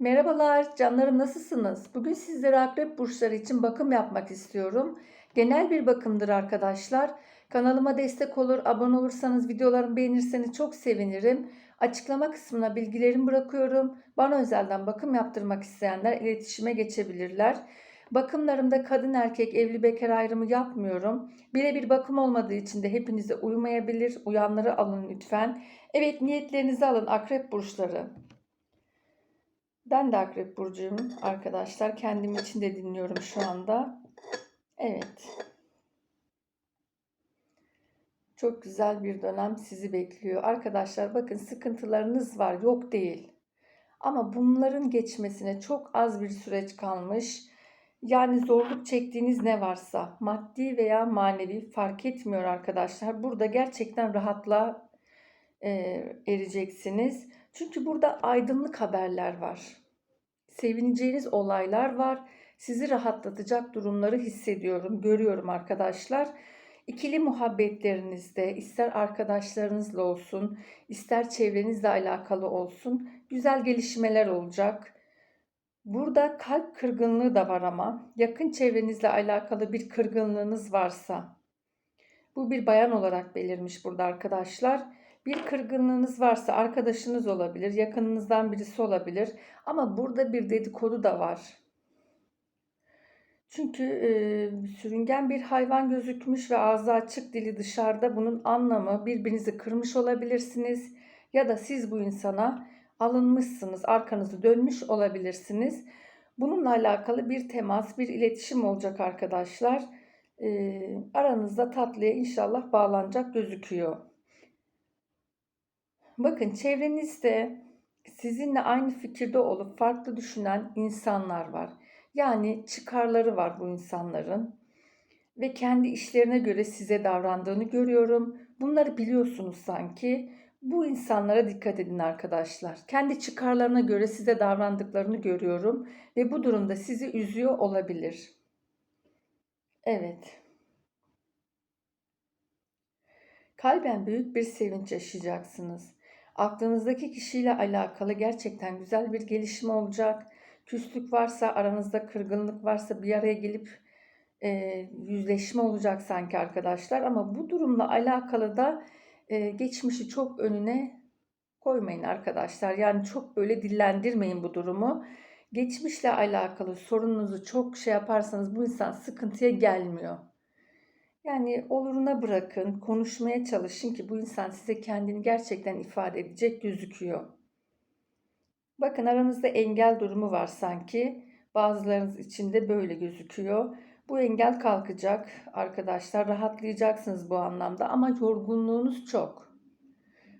Merhabalar canlarım nasılsınız? Bugün sizlere akrep burçları için bakım yapmak istiyorum. Genel bir bakımdır arkadaşlar. Kanalıma destek olur, abone olursanız, videolarımı beğenirseniz çok sevinirim. Açıklama kısmına bilgilerimi bırakıyorum. Bana özelden bakım yaptırmak isteyenler iletişime geçebilirler. Bakımlarımda kadın erkek evli bekar ayrımı yapmıyorum. Birebir bakım olmadığı için de hepinize uymayabilir. Uyanları alın lütfen. Evet niyetlerinizi alın akrep burçları. Ben de Akrep Burcu'yum arkadaşlar. Kendim için de dinliyorum şu anda. Evet. Çok güzel bir dönem sizi bekliyor. Arkadaşlar bakın sıkıntılarınız var. Yok değil. Ama bunların geçmesine çok az bir süreç kalmış. Yani zorluk çektiğiniz ne varsa maddi veya manevi fark etmiyor arkadaşlar. Burada gerçekten rahatla e, ereceksiniz. Çünkü burada aydınlık haberler var. Sevineceğiniz olaylar var. Sizi rahatlatacak durumları hissediyorum, görüyorum arkadaşlar. İkili muhabbetlerinizde ister arkadaşlarınızla olsun, ister çevrenizle alakalı olsun güzel gelişmeler olacak. Burada kalp kırgınlığı da var ama yakın çevrenizle alakalı bir kırgınlığınız varsa bu bir bayan olarak belirmiş burada arkadaşlar bir kırgınlığınız varsa arkadaşınız olabilir, yakınınızdan birisi olabilir. Ama burada bir dedikodu da var. Çünkü e, sürüngen bir hayvan gözükmüş ve ağzı açık dili dışarıda. Bunun anlamı birbirinizi kırmış olabilirsiniz. Ya da siz bu insana alınmışsınız, arkanızı dönmüş olabilirsiniz. Bununla alakalı bir temas, bir iletişim olacak arkadaşlar. E, aranızda tatlıya inşallah bağlanacak gözüküyor. Bakın çevrenizde sizinle aynı fikirde olup farklı düşünen insanlar var. Yani çıkarları var bu insanların ve kendi işlerine göre size davrandığını görüyorum. Bunları biliyorsunuz sanki. Bu insanlara dikkat edin arkadaşlar. Kendi çıkarlarına göre size davrandıklarını görüyorum ve bu durumda sizi üzüyor olabilir. Evet. Kalben büyük bir sevinç yaşayacaksınız. Aklınızdaki kişiyle alakalı gerçekten güzel bir gelişme olacak. Küslük varsa, aranızda kırgınlık varsa bir araya gelip e, yüzleşme olacak sanki arkadaşlar. Ama bu durumla alakalı da e, geçmişi çok önüne koymayın arkadaşlar. Yani çok böyle dillendirmeyin bu durumu. Geçmişle alakalı sorununuzu çok şey yaparsanız bu insan sıkıntıya gelmiyor. Yani oluruna bırakın, konuşmaya çalışın ki bu insan size kendini gerçekten ifade edecek gözüküyor. Bakın aranızda engel durumu var sanki. Bazılarınız için de böyle gözüküyor. Bu engel kalkacak arkadaşlar. Rahatlayacaksınız bu anlamda ama yorgunluğunuz çok.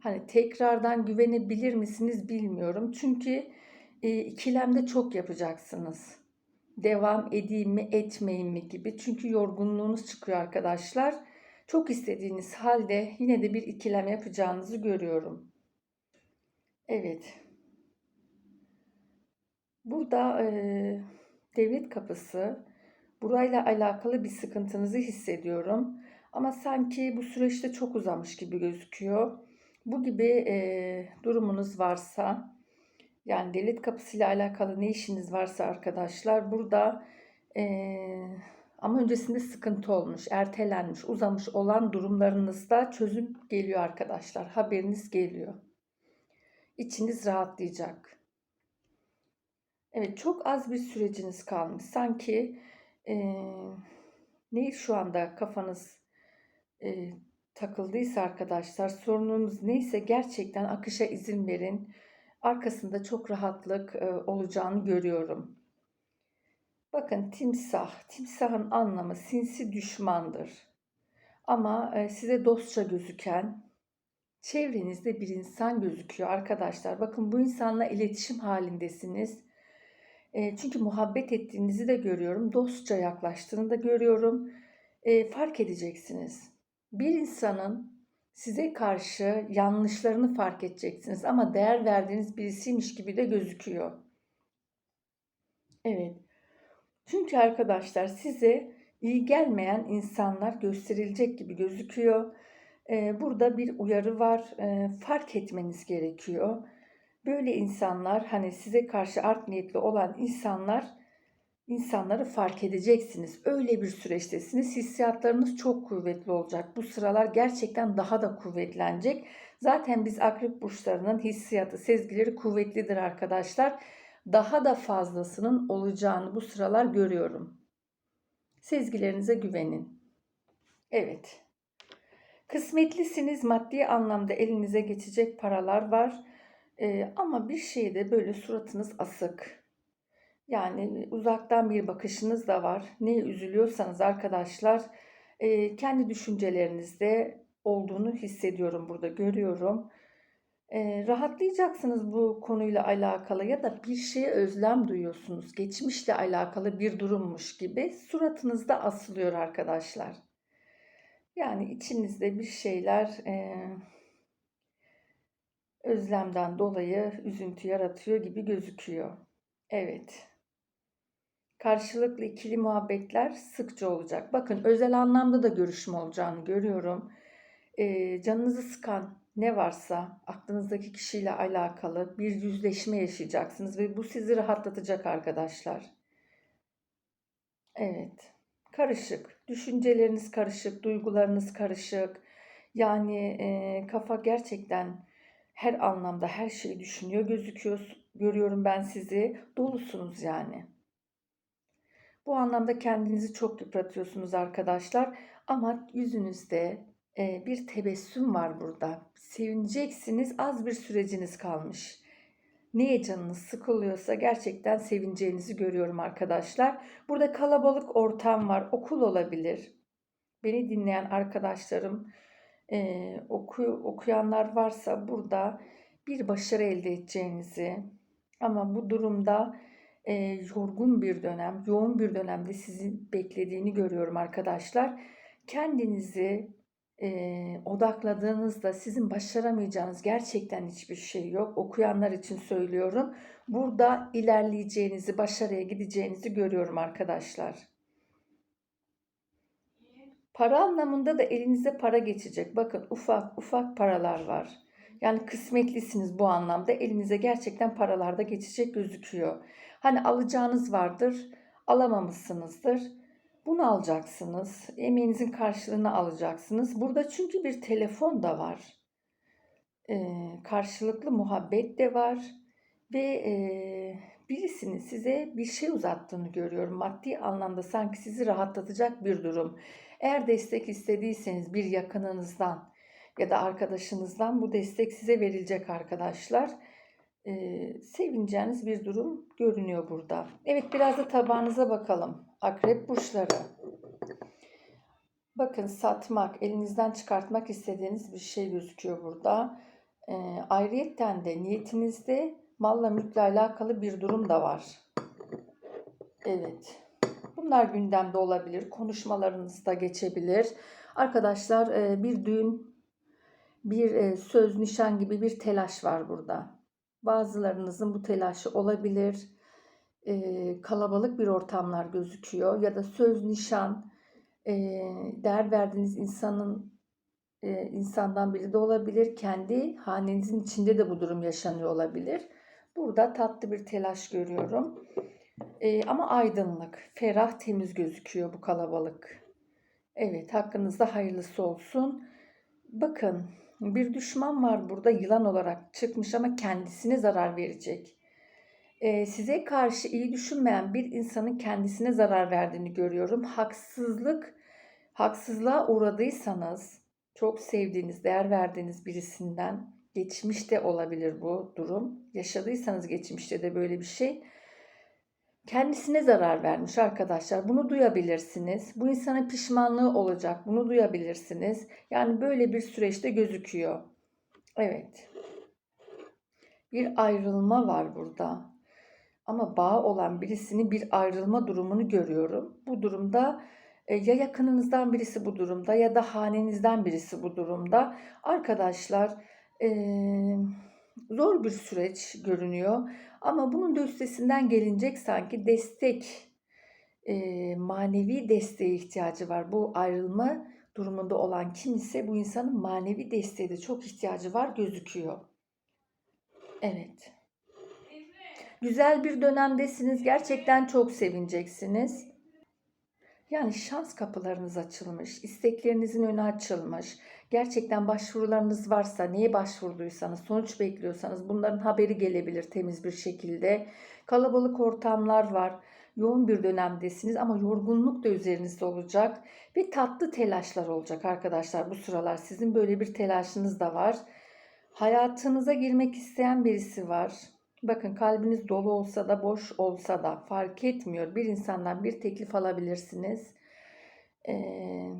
Hani tekrardan güvenebilir misiniz bilmiyorum. Çünkü e, ikilemde çok yapacaksınız devam edeyim mi etmeyeyim mi gibi. Çünkü yorgunluğunuz çıkıyor arkadaşlar. Çok istediğiniz halde yine de bir ikilem yapacağınızı görüyorum. Evet. Burada e, devlet kapısı burayla alakalı bir sıkıntınızı hissediyorum. Ama sanki bu süreçte çok uzamış gibi gözüküyor. Bu gibi e, durumunuz varsa yani devlet kapısıyla alakalı ne işiniz varsa arkadaşlar burada ee, ama öncesinde sıkıntı olmuş, ertelenmiş, uzamış olan durumlarınızda çözüm geliyor arkadaşlar. Haberiniz geliyor. İçiniz rahatlayacak. Evet çok az bir süreciniz kalmış. Sanki e, ne şu anda kafanız e, takıldıysa arkadaşlar sorununuz neyse gerçekten akışa izin verin arkasında çok rahatlık e, olacağını görüyorum. Bakın timsah, timsahın anlamı sinsi düşmandır. Ama e, size dostça gözüken çevrenizde bir insan gözüküyor arkadaşlar. Bakın bu insanla iletişim halindesiniz. E, çünkü muhabbet ettiğinizi de görüyorum. Dostça yaklaştığını da görüyorum. Fark edeceksiniz. Bir insanın size karşı yanlışlarını fark edeceksiniz ama değer verdiğiniz birisiymiş gibi de gözüküyor. Evet. Çünkü arkadaşlar size iyi gelmeyen insanlar gösterilecek gibi gözüküyor. Ee, burada bir uyarı var. Ee, fark etmeniz gerekiyor. Böyle insanlar hani size karşı art niyetli olan insanlar insanları fark edeceksiniz. Öyle bir süreçtesiniz. Hissiyatlarınız çok kuvvetli olacak. Bu sıralar gerçekten daha da kuvvetlenecek. Zaten biz akrep burçlarının hissiyatı, sezgileri kuvvetlidir arkadaşlar. Daha da fazlasının olacağını bu sıralar görüyorum. Sezgilerinize güvenin. Evet. Kısmetlisiniz. Maddi anlamda elinize geçecek paralar var. Ee, ama bir şeyde böyle suratınız asık. Yani uzaktan bir bakışınız da var. Ne üzülüyorsanız arkadaşlar kendi düşüncelerinizde olduğunu hissediyorum burada görüyorum. Rahatlayacaksınız bu konuyla alakalı ya da bir şeye özlem duyuyorsunuz. Geçmişle alakalı bir durummuş gibi suratınızda asılıyor arkadaşlar. Yani içinizde bir şeyler özlemden dolayı üzüntü yaratıyor gibi gözüküyor. Evet. Karşılıklı ikili muhabbetler sıkça olacak. Bakın özel anlamda da görüşme olacağını görüyorum. E, canınızı sıkan ne varsa aklınızdaki kişiyle alakalı bir yüzleşme yaşayacaksınız ve bu sizi rahatlatacak arkadaşlar. Evet. Karışık. Düşünceleriniz karışık, duygularınız karışık. Yani e, kafa gerçekten her anlamda her şeyi düşünüyor, gözüküyor. Görüyorum ben sizi. Dolusunuz yani. Bu anlamda kendinizi çok yıpratıyorsunuz arkadaşlar. Ama yüzünüzde e, bir tebessüm var burada. Sevineceksiniz. Az bir süreciniz kalmış. Neye canınız sıkılıyorsa gerçekten sevineceğinizi görüyorum arkadaşlar. Burada kalabalık ortam var. Okul olabilir. Beni dinleyen arkadaşlarım e, oku, okuyanlar varsa burada bir başarı elde edeceğinizi ama bu durumda e, yorgun bir dönem, yoğun bir dönemde sizin beklediğini görüyorum arkadaşlar. Kendinizi e, odakladığınızda sizin başaramayacağınız gerçekten hiçbir şey yok. Okuyanlar için söylüyorum. Burada ilerleyeceğinizi, başarıya gideceğinizi görüyorum arkadaşlar. Para anlamında da elinize para geçecek. Bakın ufak ufak paralar var. Yani kısmetlisiniz bu anlamda. Elinize gerçekten paralar da geçecek gözüküyor. Hani alacağınız vardır, alamamışsınızdır. Bunu alacaksınız. Emeğinizin karşılığını alacaksınız. Burada çünkü bir telefon da var. Ee, karşılıklı muhabbet de var. Ve e, birisinin size bir şey uzattığını görüyorum. Maddi anlamda sanki sizi rahatlatacak bir durum. Eğer destek istediyseniz bir yakınınızdan ya da arkadaşınızdan bu destek size verilecek arkadaşlar. Ee, sevineceğiniz bir durum görünüyor burada. Evet biraz da tabağınıza bakalım. Akrep burçları. Bakın satmak, elinizden çıkartmak istediğiniz bir şey gözüküyor burada. E, ayrıyetten de niyetinizde malla mülkle alakalı bir durum da var. Evet. Bunlar gündemde olabilir. Konuşmalarınızda geçebilir. Arkadaşlar bir düğün, bir e, söz, nişan gibi bir telaş var burada. Bazılarınızın bu telaşı olabilir. E, kalabalık bir ortamlar gözüküyor. Ya da söz, nişan, e, değer verdiğiniz insanın insandan biri de olabilir. Kendi hanenizin içinde de bu durum yaşanıyor olabilir. Burada tatlı bir telaş görüyorum. E, ama aydınlık, ferah, temiz gözüküyor bu kalabalık. Evet, hakkınızda hayırlısı olsun. Bakın, bir düşman var burada yılan olarak çıkmış ama kendisine zarar verecek. E, size karşı iyi düşünmeyen bir insanın kendisine zarar verdiğini görüyorum. Haksızlık, haksızlığa uğradıysanız, çok sevdiğiniz, değer verdiğiniz birisinden geçmişte olabilir bu durum. Yaşadıysanız geçmişte de böyle bir şey kendisine zarar vermiş arkadaşlar. Bunu duyabilirsiniz. Bu insana pişmanlığı olacak. Bunu duyabilirsiniz. Yani böyle bir süreçte gözüküyor. Evet. Bir ayrılma var burada. Ama bağ olan birisini bir ayrılma durumunu görüyorum. Bu durumda e, ya yakınınızdan birisi bu durumda ya da hanenizden birisi bu durumda. Arkadaşlar ee, zor bir süreç görünüyor. Ama bunun da üstesinden gelinecek sanki destek, e, manevi desteğe ihtiyacı var. Bu ayrılma durumunda olan kim ise bu insanın manevi desteğe de çok ihtiyacı var gözüküyor. Evet. Güzel bir dönemdesiniz. Gerçekten çok sevineceksiniz. Yani şans kapılarınız açılmış, isteklerinizin önü açılmış. Gerçekten başvurularınız varsa, neye başvurduysanız, sonuç bekliyorsanız bunların haberi gelebilir temiz bir şekilde. Kalabalık ortamlar var. Yoğun bir dönemdesiniz ama yorgunluk da üzerinizde olacak ve tatlı telaşlar olacak arkadaşlar bu sıralar. Sizin böyle bir telaşınız da var. Hayatınıza girmek isteyen birisi var. Bakın kalbiniz dolu olsa da boş olsa da fark etmiyor. Bir insandan bir teklif alabilirsiniz. Ee,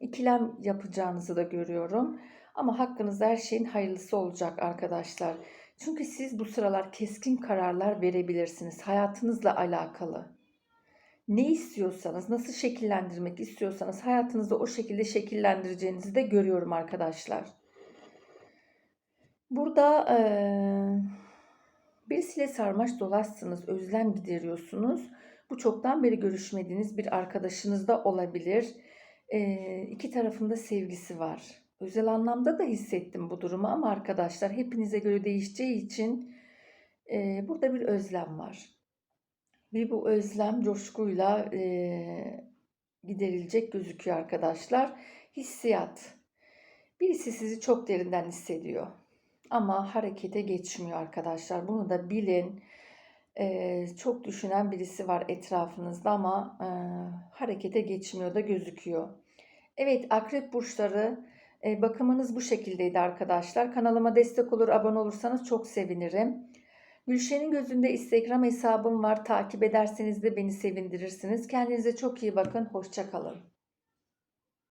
ikilem yapacağınızı da görüyorum. Ama hakkınızda her şeyin hayırlısı olacak arkadaşlar. Çünkü siz bu sıralar keskin kararlar verebilirsiniz hayatınızla alakalı. Ne istiyorsanız, nasıl şekillendirmek istiyorsanız hayatınızda o şekilde şekillendireceğinizi de görüyorum arkadaşlar. Burada eee birisiyle sarmaş dolaşsınız, özlem gideriyorsunuz. Bu çoktan beri görüşmediğiniz bir arkadaşınız da olabilir. Eee iki tarafında sevgisi var. Özel anlamda da hissettim bu durumu ama arkadaşlar hepinize göre değişeceği için eee, burada bir özlem var. Ve bu özlem coşkuyla eee, giderilecek gözüküyor arkadaşlar. Hissiyat. Birisi sizi çok derinden hissediyor. Ama harekete geçmiyor arkadaşlar. Bunu da bilin. Eee, çok düşünen birisi var etrafınızda ama eee, harekete geçmiyor da gözüküyor. Evet akrep burçları e, bakımınız bu şekildeydi arkadaşlar. Kanalıma destek olur abone olursanız çok sevinirim. Gülşen'in gözünde Instagram hesabım var. Takip ederseniz de beni sevindirirsiniz. Kendinize çok iyi bakın. Hoşçakalın.